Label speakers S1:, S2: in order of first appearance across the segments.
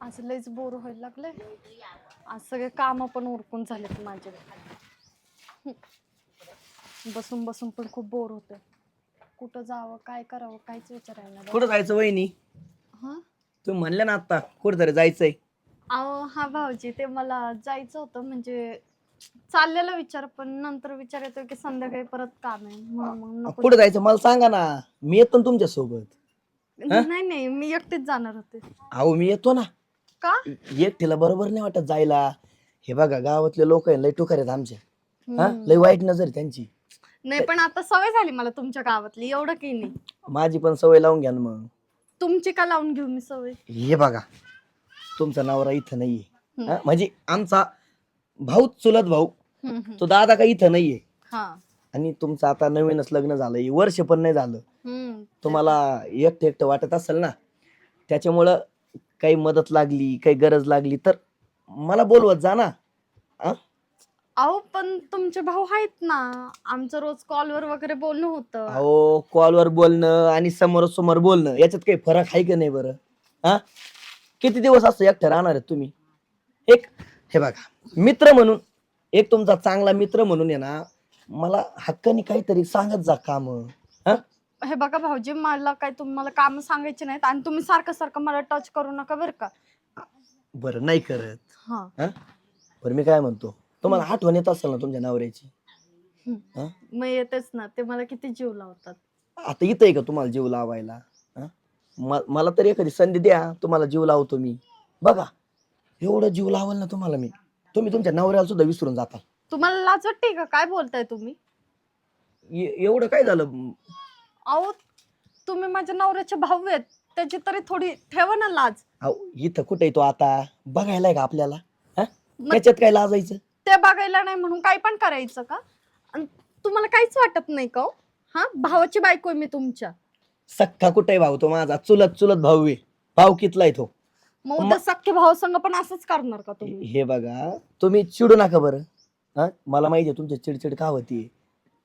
S1: आज लयच बोर व्हायला लागले आज सगळे काम पण उरकून झालेत माझे. बसून बसून पण खूप बोर होते कुठं जावं काय करावं काहीच विचारायला नाही.
S2: कुठं जायचं वहिनी?
S1: हा?
S2: तुम्ही म्हणले ना आता कुठेतरी जायचंय.
S1: अहो हा भाऊजी ते मला जायचं होतं म्हणजे चाललेला विचार पण नंतर विचार येतो की संध्याकाळी परत काम आहे म्हणून मग नको
S2: कुठं जायचं मला सांगा ना. मी येतो ना तुमच्यासोबत
S1: नाही नाही मी एकटीच जाणार होते.
S2: अहो मी येतो ना.
S1: का?
S2: एकटीला बरोबर नाही वाटत जायला. हे बघा गावातले लोक आहे लय टुकार आहेत आमच्या हा. लय वाईट नजर आहे त्यांची.
S1: नाही पण आता सवय झाली मला तुमच्या गावातली एवढं काही नाही.
S2: माझी पण सवय लावून घ्या ना मग.
S1: तुमची का लावून घेऊ मी सवय?
S2: हे बघा तुमचा नवरा इथं नाहीये. हा? म्हणजे आमचा भाऊ चुलत भाऊ
S1: हम्म, हम्म.
S2: तो दादा का इथं नाहीये?
S1: हा.
S2: आणि तुमचं आता नवीनच लग्न झालंय वर्ष पण नाही झालं.
S1: हम्म.
S2: तुम्हाला एकटं एकटं वाटत असेल ना त्याच्यामुळं काही मदत लागली काही गरज लागली तर मला बोलवत जा ना.
S1: अहो पण तुमचे भाऊ आहेत ना. आमचं रोज कॉलवर वगैरे बोलणं होतं.
S2: अहो कॉलवर बोलणं आणि समोर समोर बोलणं याच्यात काही फरक आहे का नाही बरं? हा किती दिवस असं एकटं राहणार आहेत तुम्ही? एक हे बघा मित्र म्हणून एक तुमचा चांगला मित्र म्हणून आहे ना मला हक्काने काहीतरी सांगत जा काम.
S1: हे बघा भाऊजी मला काय तुम्हाला काम सांगायचे नाहीत आणि तुम्ही सारखं सारखं मला टच करू नका बरं का?
S2: बरं नाही करत.
S1: हा.
S2: हा? बरं मी काय म्हणतो? तुम्हाला आठवण येत असेल ना तुमच्या नवऱ्याची? हा?
S1: मग येतेच ना ते मला किती जीव लावतात.
S2: आता इथं आहे का तुम्हाला जीव लावायला? हा? म- मला तरी एखादी संधी द्या तुम्हाला जीव लावतो मी. बघा एवढं जीव लावल ना तुम्हाला मी. तुम्ही तुमच्या नवऱ्याला सुद्धा विसरून जाता
S1: तुम्हाला लाज वाटते का? काय बोलताय तुम्ही?
S2: ए- एवढं काय झालं?
S1: अहो तुम्ही माझ्या नवऱ्याचे भाऊ आहेत. त्याची तरी थोडी ठेवा ना लाज.
S2: अहो, इथं कुठे तो आता? बघायला आहे का आपल्याला? हा?
S1: मग
S2: त्याच्यात काय लाजायचं?
S1: ते बघायला नाही म्हणून काय पण करायचं का? आणि तुम्हाला काहीच वाटत नाही का हो? हा? भावाची बायको आहे मी तुमच्या.
S2: सख्खा कुठे भाऊ तो माझा? चुलत चुलत भाऊ आहे. भाऊ कितला आहे तो?
S1: मग उद्या सख्खे भाऊ संग पण असंच करणार का तुम्ही?
S2: हे बघा तुम्ही चिडू नका बरं. हा? मला माहिती आहे तुमची चिडचिड का होती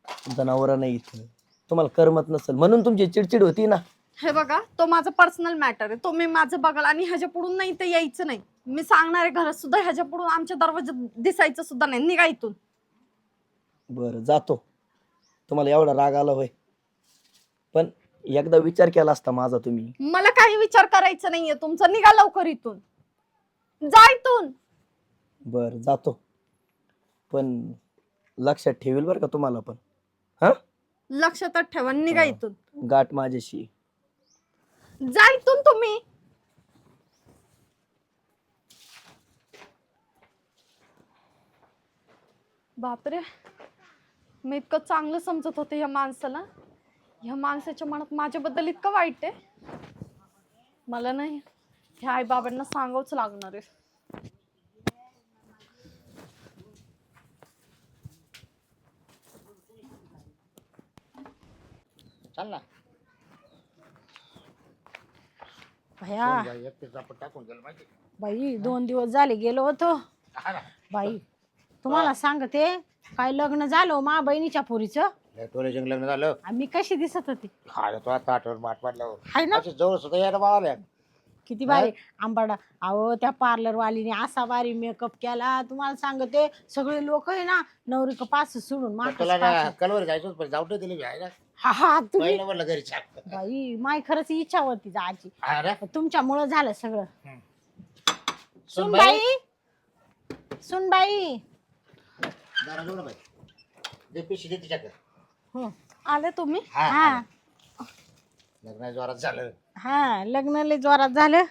S2: तुमचा नवरा नाही इथं. तुम्हाला करमत नसेल. म्हणून तुमची चिडचिड होती ना.
S1: हे बघा तो माझा पर्सनल मॅटर आहे. तो मी माझं बघाल आणि ह्याच्या पुढून नाही ते यायचं नाही. मी सांगणार आहे घरात सुद्धा ह्याच्या पुढून आमच्या दरवाजात दिसायचं सुद्धा नाही. निघा इथून.
S2: बरं जातो. तुम्हाला एवढा राग आला होय. पण एकदा विचार केला असता माझा तुम्ही.
S1: मला काही विचार करायचा नाहीये. तुमचा निघा लवकर इथून. जा इथून.
S2: बरं जातो. पण लक्षात ठेवेल बरं का तुम्हाला पण. हा?
S1: लक्षात ठेवा निघा
S2: हा.
S1: इथून.
S2: गाठ माझ्याशी.
S1: जा इथून तुम्ही. बापरे. मी इतकं चांगलं समजत होते ह्या माणसाला. ह्या माणसाच्या मनात माझ्याबद्दल इतकं वाईट आहे. मला नाही ह्या आई बाबांना सांगावंच लागणार आहे.
S3: चाल ना
S4: भया
S3: बाई, एकटीच आपण टाकून गेलो माहिती
S4: बाई दोन दिवस झाले गेलो होतो.
S3: हा ना.
S4: बाई तुम्हाला सांगते काय लग्न झालं मा बहिणीच्या पोरीचं?
S3: लय लग्न झालं.
S4: मी कशी दिसत होती?
S3: हा तो आता आठवण माठ मारलं
S4: हाय ना.
S3: अशी जवळ सुद्धा यायला मावल्या
S4: किती बारी आंबाडा. अहो त्या पार्लर वालीने असा बारी मेकअप केला. तुम्हाला सांगते सगळे लोक आहे ना नवरी पास सोडून मागच
S3: तुला ना
S4: पाहतात.
S3: कलवर जायचं पण जाऊ दे दिली मी आहे ना.
S4: हा हा तुम्ही?
S3: पहिलं म्हणलं घरी छाप
S4: बाई माय खरंच इच्छा होती जायची तुमच्यामुळं झालं सगळं.
S3: जरा जेवढं बाई. दे दे तिच्याकडे.
S4: हो.
S1: आले तुम्ही?
S3: हा
S4: हा.
S3: हा. लग्न जोरात झालं.
S4: हा लग्न लय जोरात झालं.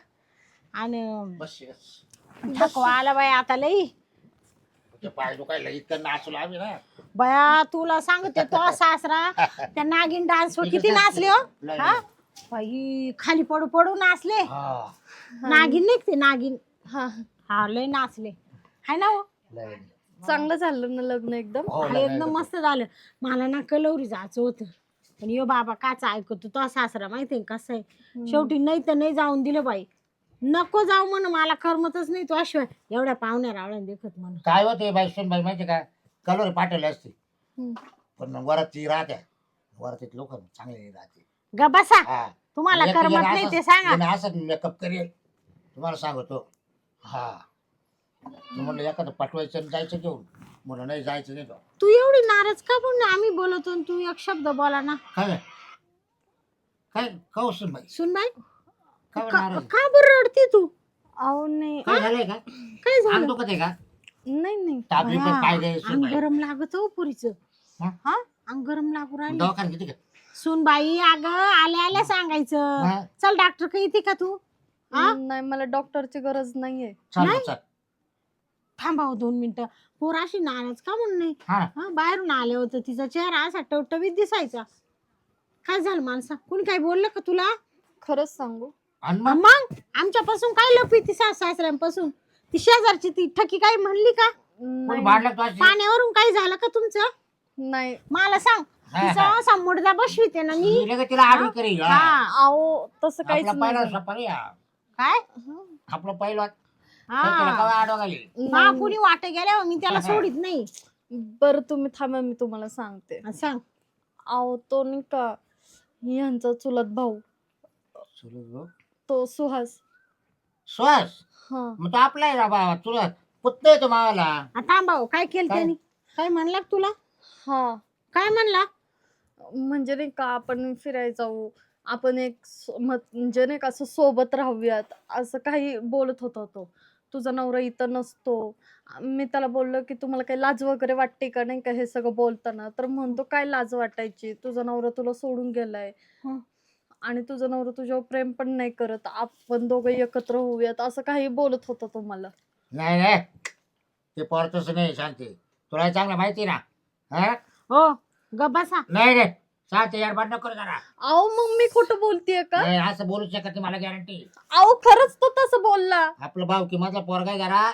S4: आणि
S3: बस बस.
S4: थकवा आला बाई आता लई.
S3: तुझ्या पाय दुखायला इतकं नाचलो आम्ही ना.
S4: बया तुला सांगते तो सासरा त्या नागिन डान्स वर किती नाचले हो?
S3: लय,
S4: हा?
S3: लय.
S4: बाई खाली पडू पडू नाचले.
S3: हा.
S4: नागिन नाही का ते नागिन.
S1: हा.
S4: हा लय नाचले. हाय ना हो?
S3: लय.
S1: चांगलं झालं ना लग्न एकदम.
S3: हो,
S4: हा,
S3: लग्न
S4: एकदम
S3: एकदम.
S4: मस्त झालं. मला ना कलवरी जायचं होतं. पण यो बाबा काच ऐकतो तो सासरा माहितीये का कसं आहे? शेवटी नाही तर नाही जाऊन दिलं बाई. नको जाऊ म्हण मला करमतच नाही तो अशिवाय. एवढ्या पाहुण्या रावळ्या देखत म्हण
S3: काय होते बाई सुन बाई माहिती का? कलवर पाठवले असते. पण मग वरात ती राहत्या. वरात लोक चांगले राहते.
S4: ग बसा.
S3: हा.
S4: तुम्हाला
S3: एक
S4: करमत नाही
S3: असं-
S4: ते सांगा.
S3: असं मेकअप करेल. तुम्हाला सांगतो. हा. तू म्हणलं एखादं पाठवायचं आणि जायचं घेऊन. म्हणलं नाही जायचं नाही का
S4: तू एवढी नाराज का पण आम्ही बोलतो आणि तू एक शब्द बोला ना.
S3: काय? काय? का सुन बाई
S4: सुन बाई का
S3: नाराज?
S4: का बरं रडते तू?
S1: अहो नाही.
S3: काय झालंय का?
S4: काय
S3: अंग
S4: झालं?
S3: दुखत आहे का?
S1: नाही नाही.
S3: तापली पण
S4: हा,
S3: पाय दे सुन
S4: अंग
S3: बाई.
S4: गरम लागत हो पुरीच.
S3: हा?
S4: हा? अंग गरम लागू राहिले.
S3: दवाखान्यात किती का?
S4: सुन बाई अगं आल्या आल्या सांगायचं.
S3: हा?
S4: चल डॉक्टर का येते का तू? हा?
S1: नाही मला डॉक्टरची गरज नाहीये.
S3: चल
S4: नाही?
S3: चल.
S4: थांबाव दोन मिनिटं. पोर अशी नाराज का म्हणून नाही?
S3: हा.
S4: हा बाहेरून आले होतं तिचा चेहरा असा टवटवीत दिसायचा. काय झालं माणसा? कोणी काय बोललं का तुला?
S1: खरंच सांगू?
S3: आणि मग?
S4: मग? आमच्यापासून काय लपी ती सास सासऱ्यांपासून? ती शेजारची ती ठकी काय म्हणली का?
S3: कोणी
S1: नाही
S3: भांडलं तू अशी?
S4: पाण्यावरून काय झालं का तुमचं?
S1: नाही.
S4: मला सांग
S3: हा,
S4: तिचा
S3: हा.
S4: असा मुडदा बसविते ना मी?
S3: तिला आडवी करील हा.
S4: हा
S1: अहो तसं काहीच
S3: आपला पहिला
S1: नाही.
S3: सफारी हा.
S4: काय?
S3: आपलं पहिलं
S4: हा.
S3: कवा आडवा घाली?
S4: हा कुणी वाटे गेल्यावर मी त्याला सोडित नाही.
S1: बरं तुम्ही थांबा मी तुम्हाला सांगते.
S4: हा, सांग.
S1: अहो तो नाही का यांचा चुलत भाऊ? तो सुहास.
S3: श्वास
S1: हा.
S3: मग तो आपला आहे ना बाबा तुला पुत्त आहे तो मावाला.
S4: थांब भाऊ काय केलं
S3: काय?
S4: त्यांनी? काय म्हणला का तुला?
S1: हा.
S4: काय म्हणला?
S1: म्हणजे नाही का आपण फिरायला जाऊ आपण एक सो- म्हणजे नाही का असं सोबत राहूयात असं काही बोलत होता तो. तुझा नवरा इथं नसतो. मी त्याला बोललो की तुम्हाला काही लाज वगैरे वाटते का? नाही का हे सगळं बोलताना. तर म्हणतो काय लाज वाटायची? तुझा नवरा तुला सोडून गेलाय.
S4: हं.
S1: आणि तुझा नवरा तुझ्यावर प्रेम पण नाही करत. आपण दोघं एकत्र होऊयात. असं काही बोलत होता तो मला
S3: नाही नाही. ते पोर तसं नाही शांती. तुला चांगलं माहिती ना? हा?
S4: हो. गबासा
S3: नाही रे. शांती याडबाड नको करू जरा.
S1: अहो मग मी खोटं बोलतेय का?
S3: नाही असं बोलू शकत नाही मला गॅरंटी
S1: अहो खरंच तो तसं बोलला.
S3: आपलं भाव की मधला पोरगा आहे जरा.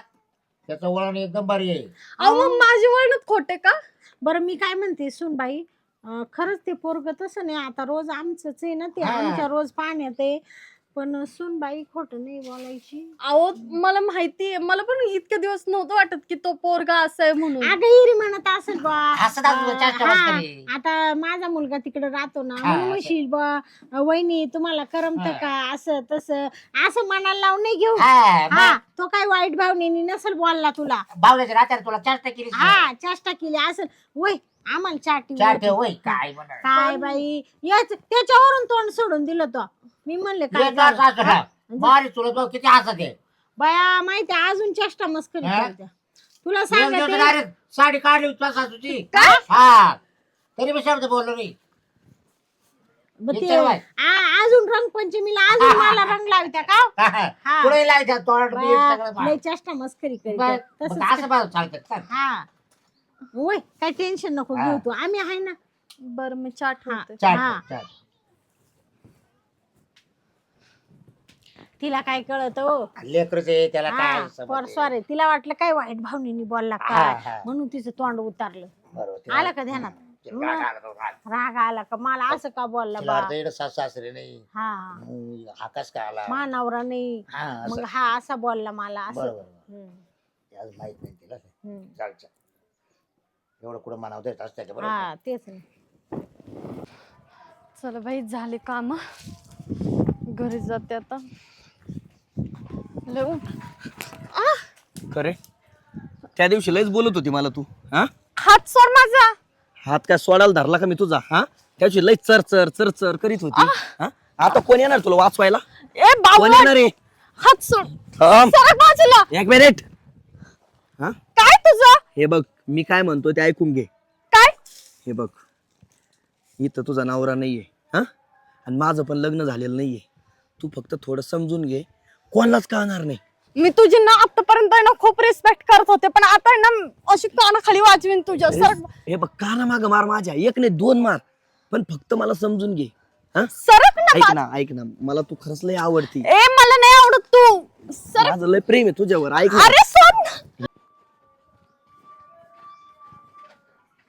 S3: त्याचं वळण एकदम बरी आहे.
S1: अहो मग माझी वळणच खोटे का?
S4: बरं मी काय म्हणते सुन बाई. अं, खरंच ते पोरग तसं नाही. आता रोज आमचंच आहे ना ते.
S3: हा.
S4: आमच्या रोज पाण्यात आहे. पण सुन बाई खोट नाही बोलायची.
S1: अहो मला माहिती मला पण इतके दिवस नव्हतं वाटत की तो पोरगा असा आहे म्हणून.
S4: अगं इरी म्हणत असेल बा
S3: असं दाखवतो,
S4: अं,
S3: चाष्टा
S4: हा,
S3: मस्करी.
S4: आता माझा मुलगा तिकडे राहतो ना.
S3: हा,
S4: म्हणून
S3: असं.
S4: म्हणशील बा वहिनी तुम्हाला करमत
S3: हा.
S4: का? असं तसं. असं मनाला लावून नाही घेऊ.
S3: हा,
S4: हा
S3: मग?
S4: तो काय वाईट भावनेनी नसल बोलला तुला.
S3: बावल्याच्या रात्याला तुला चाष्टा केली
S4: हा चेष्टा केली. असेल वय आम्हाला चाटी
S3: चार
S4: होती.
S3: ठेव होय काय म्हणा
S4: काय बाई? याच त्याच्यावरून तोंड सोडून दिलं तो. मी म्हणले काय झालं? हा?
S3: मारी तुला तो किती हसत आहे?
S4: बाया माहिती अजून चेष्टा मस्करी
S3: हा?
S4: करते तुला
S3: एक दिवस
S4: सांगते
S3: direct साडी काढली होती तुझ्या सासूची. हा. तरी मी शब्द बोललो नाही.
S4: ते
S3: विचार.
S4: आ- अजून रंगपंचमीला अजून मला रंग लावत्या का? हा.
S3: पुढे लायच्या तोंड
S4: लय
S3: बा-
S4: चेष्टा मस्करी
S3: बा-
S4: करीत
S3: मग
S4: तसंच
S3: असं बा चालतात का
S4: हा. वय काय टेन्शन नको
S3: हा.
S4: घेऊ तू. आम्ही आहे ना.
S1: बरं मी चाट
S4: हा. तिला काय कळत हो?
S3: लेकरच आहे त्याला काय समजते.
S4: परस्वार आहे. तिला वाटलं काय वाईट भावनेनी बोलला
S3: हा,
S4: काय. म्हणून तिचं तोंड उतारलं.
S3: बरोबर तिला-
S4: आलं का ध्यानात?
S3: तिला राग आला तो राग.
S4: राग आला का? मला असं का बोलला
S3: तिला
S4: बा?
S3: वाटतं इकडं सासू सासरे नाही.
S4: हा.
S3: हम्म, आकाश का आला?
S4: मा नवरा नाही.
S3: असं.
S4: मग हा असा बोलला मला असं.
S3: बरोबर. बरोबर.
S4: हम्म,
S3: ते अजून माहीत नाही तिला.
S4: हम्म.
S3: चाल चाल एवढं कुठं मनावर देत असते का बरोबर?
S4: हा तेच ना.
S1: चला बाई झाले काम. घरी जाते आता. लय ऊन.
S2: खरे त्या दिवशी लयच बोलत होती मला तू हा?
S1: हात सोड माझा.
S2: हात काय सोडायला धरला का मी तुझा हा? त्या दिवशी लय चर चर चर चर करीत होती हा? आता कोण येणार तुला वाचवायला?
S1: ए
S2: कोण
S1: बाबा
S2: येणार आहे?
S1: हात सोड.
S2: थांब.
S1: सरक बाजूला.
S2: एक मिनिट. हा?
S1: काय तुझं?
S2: हे बघ मी काय म्हणतो ते ऐकून घे.
S1: काय?
S2: हे बघ इथं तुझा नवरा नाहीये हा? आणि माझं पण लग्न झालेलं नाहीये. तू फक्त थोडं समजून घे कोणालाच कळणार नाही.
S1: मी तुझी ना आतापर्यंत ना खूप रिस्पेक्ट करत होते पण आता ना अशी कानाखाली वाजवीन तुझ्या सरक
S2: हे बघ काना माग मार माझ्या एक नाही दोन मार. पण फक्त मला समजून घे हा?
S1: सरक ना
S2: ऐक ना ऐक ना मला तू खरंच लय आवडती.
S1: ए मला नाही आवडत तू. सरक
S2: माझं लय प्रेम आहे तुझ्यावर ऐक ना.
S1: अरे सोड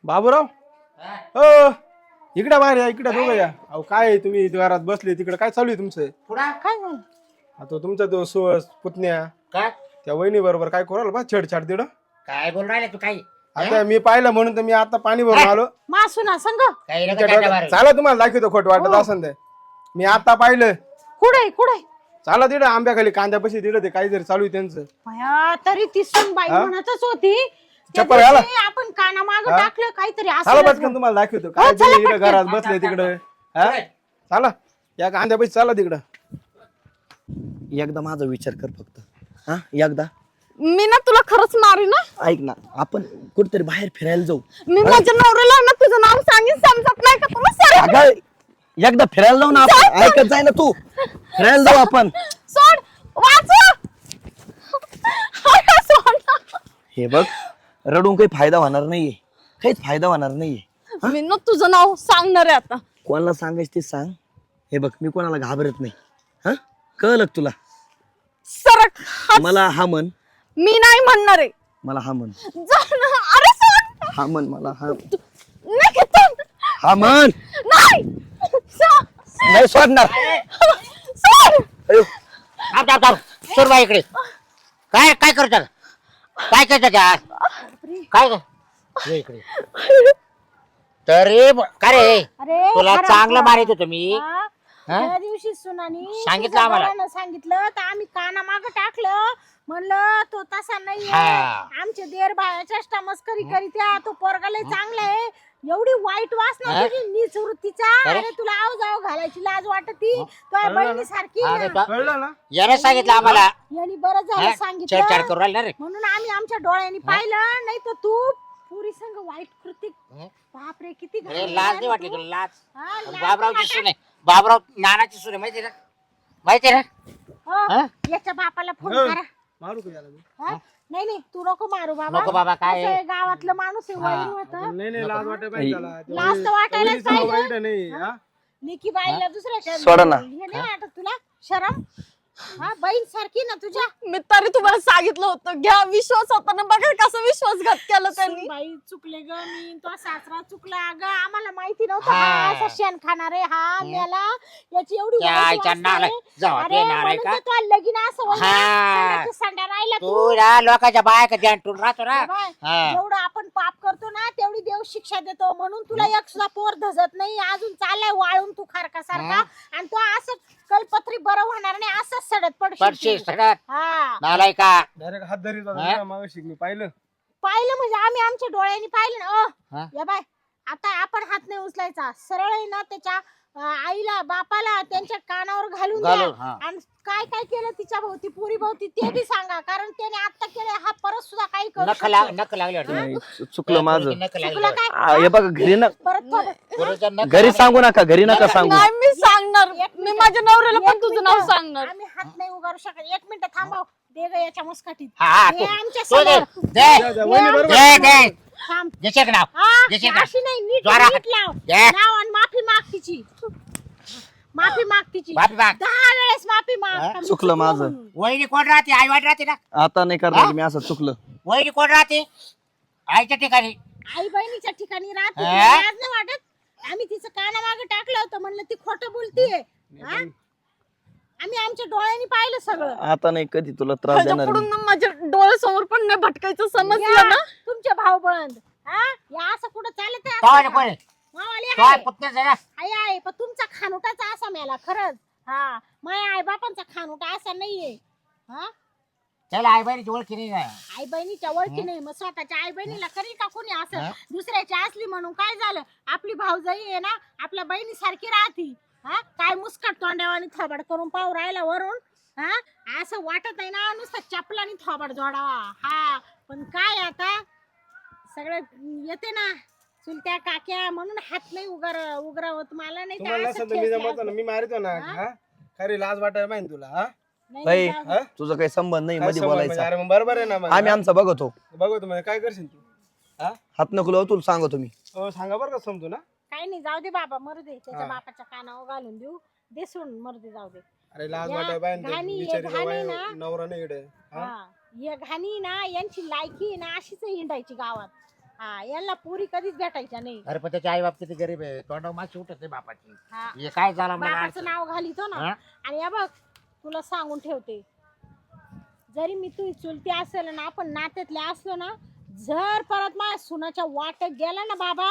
S5: बाबूराव?
S3: हा?
S5: इकडे बाहेर या इकडे दोघं या. अहो काय आहे तुम्ही घरात बसले तिकडे काय चालू आहे तुमचं?
S3: पुढं?
S4: काय
S5: आता तुमचा तो सुवस पुतण्या
S3: काय?
S5: त्या वहिनी बरोबर काय करू बा छेडछाड तिकडं
S3: काय बोल राहिले तू काही?
S5: आता मी पाहिलं म्हणून तर मी आता पाणी भरून आलो.
S4: मासू ना संग.
S3: काही
S5: तुमच्या
S3: नको
S5: डोक्यात-
S3: त्याच्या बाहेर.
S5: चला तुम्हाला दाखवतो खोट वाटत
S4: हो.
S5: असं ते. मी आता पाहिलं.
S4: कुठे कुठे
S5: चाला तिकडे आंब्याखाली कांद्यापाशी तिकडे ते काहीतरी चालू आहे त्यांचं.
S4: तरी ती बाई
S5: हा?
S4: म्हणतच होती
S5: चप्पल घाला.
S4: आपण काना माग
S5: हा?
S4: टाकलं काहीतरी
S5: चाला
S4: असं
S5: पटकन तुम्हाला दाखवतो. काय
S4: चला
S5: तुम्ही इकडे
S4: पटकन.
S5: घरात बसले तिकडे. हा? चाला. या कांद्यापाशी चाला तिकडं.
S2: एकदा माझा विचार कर फक्त. हा? एकदा.
S1: मी ना तुला खरंच मारी ना.
S2: ऐक ना आपण कुठेतरी बाहेर फिरायला जाऊ.
S1: मी माझ्या नवऱ्याला ना तुझं नाव सांगेन समजत नाही का तुला? सर.
S2: अगं एकदा फिरायला जाऊ ना आपण. ऐकत जाय ना तू. फिरायला जाऊ आपण.
S1: सोड ना.
S2: हे बघ. रडून काही फायदा होणार नाहीये. काहीच फायदा होणार नाहीये.
S1: मी ना तुझं नाव सांगणार आहे आता.
S2: कोणाला सांगायचं ते सांग. हे बघ मी कोणाला घाबरत नाही. हा? कळलं का तुला?
S1: सरक
S2: मला हा म्हण.
S1: मी नाही म्हणणार आहे.
S2: मला हा म्हण.
S1: जा ना. अरे
S2: हा म्हण मला हा
S1: नाही घेतो.
S2: हा म्हण.
S1: नाही. सो-
S2: नाही सोडणार.
S1: सोड
S2: अयो,
S3: थांब थांब थांब सुरबा इकडे. काय काय करतात काय करतात त्या काय ग? ये इकडे तरी ब- काय रे
S4: अरे
S3: तुला
S4: खरं
S3: चांगलं. मारित होतो मी
S4: हा?
S3: हा?
S4: त्या दिवशी सुनानी
S3: सांगितलं
S4: तुझ्या
S3: आम्हाला.
S4: बाळानं सांगितलं तर आम्ही काना माग टाकलं म्हणलं तो तसा नाही
S3: हा.
S4: आमचे देर बाळाच्या मस्करी करीत्या तो पोरगा लय चांगला आहे एवढी वाईट वासना? तुझी नीच वृत्तीचा
S3: अरे?
S4: तुला आव जाव घालायची लाज वाटती तो बहिणी सारखी
S3: अरे तो-
S5: कळलं ना
S3: याने सांगितलं आम्हाला
S4: यांनी बरं झालं
S3: हा? छेडछाड
S4: सांगितलं
S3: करू राहिला रे
S4: म्हणून आम्ही आमच्या डोळ्यांनी पाहिलं नाही तर तू पुरी संग वाईट कृती
S3: हं?
S4: बापरे किती
S3: अरे लाज नाही वाटली
S4: तू.
S3: तुला लाज
S4: हा, लाज
S3: बाबरावची. सुने बाबराव नानाची सुने माहिती ना माहिती ना
S4: हो,
S3: हा?
S4: याच्या बापाला फोन. करा
S5: मारू का याला मी?
S4: हा? नाही नाही तू नको मारू बाबा.
S3: नको बाबा, काय
S4: कसं आहे, गावातलं माणूस आहे
S3: हा.
S4: वैरू होतं.
S5: नाही नाही लाज वाटायला पाहिजे त्याला.
S4: लाज तर वाटायलाच
S5: तेवढीच नवरा
S4: पाहिजे.
S5: इकडे नाही हा?
S4: निकी बाईला दुसऱ्याच्या
S2: सोडा ना.
S4: हे नाही वाटत तुला? शरम? हा बहीण सारखी ना तुझ्या.
S1: मी तरी तुम्हाला सांगितलं होतं घ्या विश्वास होता ना बघा कसा विश्वासघात केला त्यांनी.
S4: बाई चुकले ग मी तो सासरा चुकला ग. आम्हाला माहिती नव्हतं
S3: हा.
S4: हा. असा शेण खाणार आहे हा मेला याची एवढी
S3: त्या
S4: वाईट
S3: आईच्या
S4: वासना
S3: नाला
S4: आहे.
S3: जाऊ
S4: अरे
S3: आपल्या नार आहे
S4: म्हणून
S3: का?
S4: तर तुला लगीन असं होईल ना.
S3: हा.
S4: संडाच्या संड्या राहिला तू.
S3: तू ना लोकांच्या बाया ध्यान ठेवून राहतो ना.
S4: बाय,
S3: हा.
S4: जेवढं आपण पाप करतो ना तेवढी देव शिक्षा देतो. म्हणून तुला एक सुद्धा पोर धजत नाही. अजून चाललाय वाळून तू खारका सारखा आणि तो असं कलपत्री बरं होणार नाही असंच सडत
S3: पडशी
S4: पडशील तू.
S3: सगळ्यात
S4: हा
S3: नालाय का
S5: डायरेक्ट हात
S3: हा?
S5: माग मी पाहिलं
S4: पाहिलं म्हणजे आम्ही आमच्या डोळ्यांनी पाहिलं ना
S3: हा?
S4: या बाय आता आपण हात नाही उचलायचा सरळ आहे ना त्याच्या आईला बापाला त्यांच्या कानावर घालून द्या
S3: घालून, हा.
S4: आणि काय काय केलं तिच्या भोवती पुरी भोवती ते बी सांगा कारण त्याने आता केलं हा परत सुद्धा काही करू
S3: नख लाग
S4: शकतो.
S3: नख लागले वाटतं.
S2: नाही, चु- चुकलं माझं
S3: नख लागले
S4: तुला
S3: वाटतं.
S4: काय
S2: आ, हे बघा घरी ना
S4: परत थोडं-
S3: पोरीचं नख
S2: घरी
S3: लागले.
S2: सांगू नका घरी नका सांगू
S1: नाही मी सांगणार
S4: एक
S1: मी. माझ्या नवऱ्याला पण
S4: एक
S1: तुझं नाव
S4: मिनिटं.
S1: सांगणार
S4: आम्ही हात नाही उगारू शकत एक मिनिट थांबव दे ग याच्या मुस्काटीत
S3: हा, हा,
S4: हे
S3: तू-
S4: आमच्या
S3: तू दे,
S4: समोर.
S3: दे,
S5: द्या, द्या, वहिनी बरोबर
S3: दे, दे.
S4: थांब.
S3: देशील का नाव
S4: हा,
S3: देशील का?
S4: अशी नाही नीट
S3: जोरात.
S4: नीट लाव.
S3: दे.
S4: लाव आणि माफी माग तिची माफी माग तिची
S3: माफी माग.
S4: दहा वेळेस माफी माग.
S3: हा?
S2: चुकलं माझं.
S3: वहिनी कोण राहते? आई वाट राहते ना?
S2: आता नाही करणार मी असं चुकलं.
S3: वहिनी कोण राहते? आईच्या ठिकाणी.
S4: आई बहिणीच्या ठिकाणी राहते.
S3: हा?
S4: तिला लाज नाही वाटत? आम्ही तिचं काना मागे टाकलं होतं. म्हणलं ती खोटं बोलतीये. हा? आम्ही आमच्या डोळ्यांनी पाहिलं सगळं.
S2: आता नाही कधी तुला त्रास देणार मी.
S1: ना माझ्या डोळ्यासमोर पण नाही भटकायचं समजलं
S4: या,
S1: ना?
S4: तुमचे भाऊ बंद हा? या असं कुठं चालत आहे?
S3: काय
S4: असं
S3: कोण
S4: का? मावाले
S3: काय
S4: आहे.
S3: पुतण्याचं आहे ना?
S4: आहे आहे पण तुमचा खानुटाचा असा मेला खरंच. हा. माझ्या आई बापांचा खानुटा असा नाहीये. हा?
S3: त्याला आई बहिणीची ओळखी नाही ना?
S4: आई बहिणीच्या ओळखी नाही मग स्वतःच्या आई बहिणीला करेल का कोणी असं?
S3: हा?
S4: दुसऱ्याची असली म्हणून काय झालं? आपली भाऊजाई आहे ना आपल्या बहिणी सारखी राहती. हा काय मुस्कट तोंड्यावानी थोबड करून पाहू राहिला वरून हा असं वाटत आहे ना नुसतं चपलानी थोबड जोडावा हा पण काय आता सगळं येते ना चुलत्या काक्या म्हणून हात नाही उगर उगरावत मला नाही तर
S5: तुम्हाला
S4: असं
S5: नसेल तर मी जमवतो. ना मी मारितो ना
S4: हा?
S5: हा खरी लाज वाटायला पाहिजे तुला हा
S4: नाही,
S2: बाई,
S4: नाही, जाऊ दे.
S5: हा?
S2: तुझा काही संबंध नाही
S5: काय
S2: मध्ये
S5: म्हणजे?
S2: बोलायचा
S5: अरे मग बरोबर आहे ना मग.
S2: आम्ही आमचा बघतो
S5: बघू तुम्हाला काय करशील तू हा
S2: हात नको लावू तुला सांगतो मी
S5: हो सांगा बरं का समजू ना
S4: काही नाही जाऊ दे बाबा मरू दे. त्याच्या
S5: हा.
S4: बापाच्या कानावर घालून देऊ. दे सोडून मरू दे जाऊ दे.
S5: अरे लाज
S4: या घाणी, हे
S5: बिचारीचा
S4: घाणी
S5: वय-
S4: ना.
S5: नवरा नाही इकडे. हा?
S4: हा या घाणी ना यांची लायकी ना अशीच हिंडायची गावात. हा यांना पुरी कधीच भेटायच्या नाही.
S3: अरे पण त्याचे आई बाप किती गरीब आहे. तोंडावर माशी उठत नाही बापाची.
S4: हा.
S3: हे काय झालं मला
S4: बापाचं. नाव घालितो ना.
S3: हा?
S4: आणि या बघ तुला सांगून ठेवते. जरी मी तू चुलती असेल ना आपण नात्यातले असलो ना जर परत माझ्या सुनाच्या वाटेत गेला ना बाबा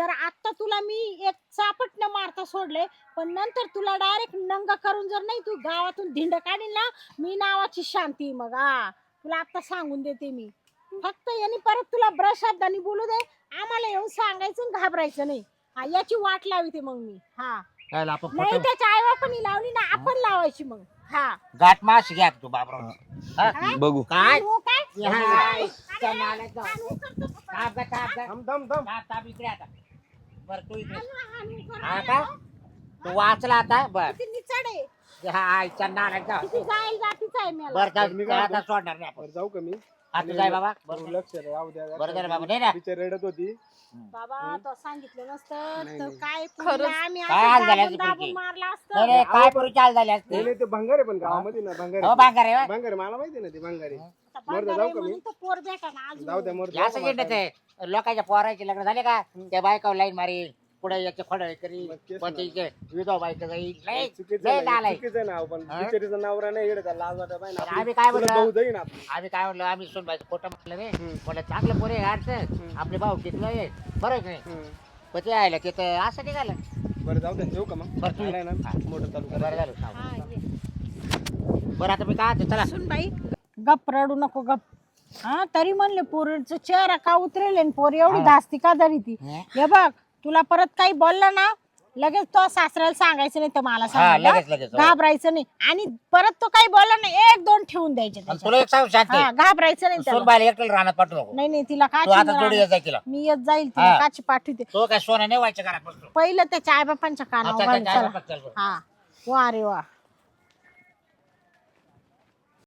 S4: तर आता तुला मी एक चापट न मारता सोडले पण नंतर तुला डायरेक्ट नंग करून जर नाही तू गावातून धिंड काढील ना मी नावाची शांती मग हा. तुला आता सांगून देते मी. फक्त यांनी परत तुला ब्रश शब्दांनी बोलू दे आम्हाला येऊन सांगायचं घाबरायचं नाही. हा याची वाट लावते मग मी हा.
S3: काय
S4: नाही
S3: फोटो
S4: त्याच्या आई बापानी लावली ना आपण लावायची मग हा.
S3: गाठ मास घ्या तू बाबराव. हा?
S2: बघू.
S3: काय?
S4: आणू काय?
S3: जाऊ. थांब. थांब
S5: थांब. थांब थांब,
S3: थांब इकडे आता. बर तू इकडे हा. का? तू वाचला आता? बर.
S4: किती निचड आहे.
S3: हा आईच्या
S4: जातीच आहे मला.
S3: बर
S5: मी
S3: जाऊ
S5: काय
S3: आता सोडणार नाही आपण.
S5: बरं, जाऊ का मी?
S3: हा तू जाय बाबा बरं
S5: लक्ष राहू द्या
S3: बरं झालं बाबा नाही ना?
S5: तिच्या रडत होती.
S4: बाबा तो सांगितलं नसतं तर. काय
S1: खरंच.
S4: पुरीला आम्ही
S3: काय
S4: असं
S3: झालं
S4: दाबून
S3: ती
S4: दाबून
S3: पुरगी?
S4: मारला
S3: नाही
S4: असतं?
S3: नाही काय पुरी चाल झाली असते?
S5: नाही, ते भंगार आहे पण गावामध्ये ना भंगार
S3: हो
S5: आहे.
S3: बांगार आहे
S5: भंगार आहे, मला माहिती ना ते भंगार आहे.
S4: आता
S5: जाऊ
S4: आहे
S5: का मी?
S4: म्हणून तर पोर भेटा ना
S5: जाऊ द्या
S4: अजून
S5: मोर
S3: हे असं ते लोकांच्या पोराचे लग्न झाले का? त्या बायका लाईन मारी पुढे याचे खोडळे करी
S5: मग तेच ना.
S3: तिचे विधवा बायका जाईल लय
S5: चुकीचं
S3: लय
S5: आहे,
S3: नालायक.
S5: चुकीचं आहे ना पण
S3: हा?
S5: बिचारीचा नवरा नाही लाज वाटत
S3: आम्ही काय
S5: तुला
S3: म्हणलं?
S5: भाऊ जाईन आपली
S3: आम्ही काय म्हणलं आम्ही सोनबाईचं खोटं म्हटलं रे
S5: हम्म.
S3: म्हणलं चांगलं पोरे अडचण आपले भाऊ टिकलं आहे बरं आहे की नाही
S5: हम्म.
S3: पण ते आयला ते तर असं निघालं
S5: बरं जाऊ द्या ठेवू का मग
S3: बरं, तू-
S5: आलाय ना
S3: हा.
S5: मोटर चालू
S3: बरं
S5: करा
S3: झालं
S4: हा, ये.
S3: बरं आता मी काय म्हणतो, चला
S4: सुन बाई गप रडू नको गप हा तरी म्हणले पोरीचा चेहरा का उतरेल आणि पोर एवढी. धास्ती का धरी ती?
S3: हे
S4: बघ तुला परत काही बोलला ना लगेच तो सासऱ्याला सांगायचं नाही तर मला
S3: लगेच लगेच हो.
S4: घाबरायचं नाही. आणि परत तो काही बोलला ना एक दोन ठेवून द्यायचे
S3: आणि
S4: त्याच्यात.
S3: तुला एक सांग शांती
S4: घाबरायचं नाही त्याला.
S3: सोनबाईला एकट्याला राहण्यात पाठवू नको.
S4: नाही नाही तिला
S3: तू आता जोडी
S4: काची
S3: तिला.
S4: मी येत जाईल तिला
S3: हा.
S4: काची पाठवते.
S3: तो काय सोनं नाही व्हायचं घरात बसतो.
S4: पहिलं त्याच्या आईबापांच्या कानावर
S3: आता
S4: घाल, चला. हा. वा रे वा.